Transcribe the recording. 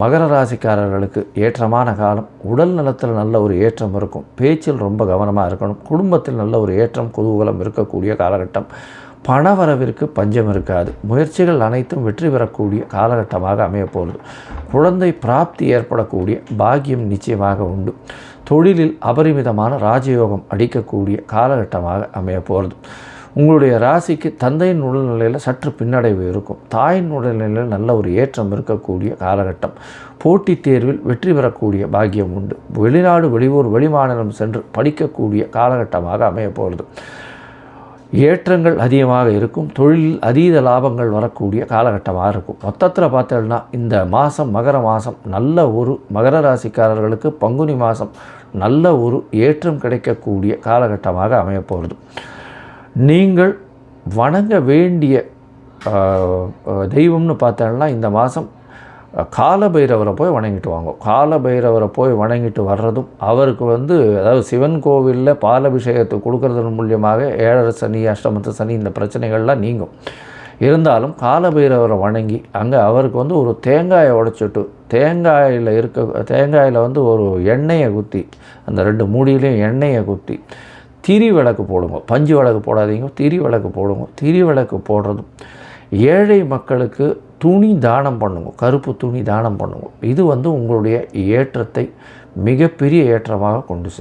மகர ராசிக்காரர்களுக்கு ஏற்றமான காலம் உடல் நலத்தில் நல்ல ஒரு ஏற்றம் இருக்கும் பேச்சில் ரொம்ப கவனமாக இருக்கணும் குடும்பத்தில் நல்ல ஒரு ஏற்றம் குதூகலம் இருக்கக்கூடிய காலகட்டம். பணவரவிற்கு பஞ்சம் இருக்காது. முயற்சிகள் அனைத்தும் வெற்றி பெறக்கூடிய காலகட்டமாக அமையப்போகிறது குழந்தை பிராப்தி ஏற்படக்கூடிய பாக்கியம் நிச்சயமாக உண்டு. தொழிலில் அபரிமிதமான ராஜயோகம் அடிக்கக்கூடிய காலகட்டமாக அமையப்போகிறது உங்களுடைய ராசிக்கு தந்தையின் உடல்நிலையில் சற்று பின்னடைவு இருக்கும். தாயின் உடல்நிலையில் நல்ல ஒரு ஏற்றம் இருக்கக்கூடிய காலகட்டம். போட்டித் தேர்வில் வெற்றி பெறக்கூடிய பாக்கியம் உண்டு. வெளிநாடு வெளியூர் வெளிமாநிலம் சென்று படிக்கக்கூடிய காலகட்டமாக அமையப்போகிறது. ஏற்றங்கள் அதிகமாக இருக்கும். தொழிலில் அதீத லாபங்கள் வரக்கூடிய காலகட்டமாக இருக்கும். மொத்தத்தில் பார்த்தோம்னா இந்த மாதம் மகர மாதம் நல்ல ஒரு மகர ராசிக்காரர்களுக்கு பங்குனி மாதம் நல்ல ஒரு ஏற்றம் கிடைக்கக்கூடிய காலகட்டமாக அமையப்போகிறது. நீங்கள் வணங்க வேண்டிய தெய்வம்னு பார்த்தோம்னா இந்த மாதம் காலபைரவரை போய் வணங்கிட்டு வாங்க. காலபைரவரை போய் வணங்கிட்டு வர்றதும் அவருக்கு வந்து அதாவது சிவன் கோவிலில் பாலபிஷேகத்தை கொடுக்கறதன் மூலியமாக ஏழரை சனி அஷ்டமத்து சனி இந்த பிரச்சனைகள்லாம் நீங்கும். இருந்தாலும் காலபைரவரை வணங்கி அங்கே அவருக்கு வந்து ஒரு தேங்காயை உடைச்சிட்டு தேங்காயில் இருக்க தேங்காயில் வந்து ஒரு எண்ணெயை குத்தி அந்த ரெண்டு மூடியிலையும் எண்ணெயை குத்தி திரி விளக்கு போடுங்க. பஞ்சு விளக்கு போடாதீங்க. திரி விளக்கு போடுங்க. திரி விளக்கு போடுறதும் ஏழை மக்களுக்கு துணி தானம் பண்ணுங்க. கருப்பு துணி தானம் பண்ணுங்க. இது வந்து உங்களுடைய ஏற்றத்தை மிகப்பெரிய ஏற்றமாக கொண்டு செல்லும்.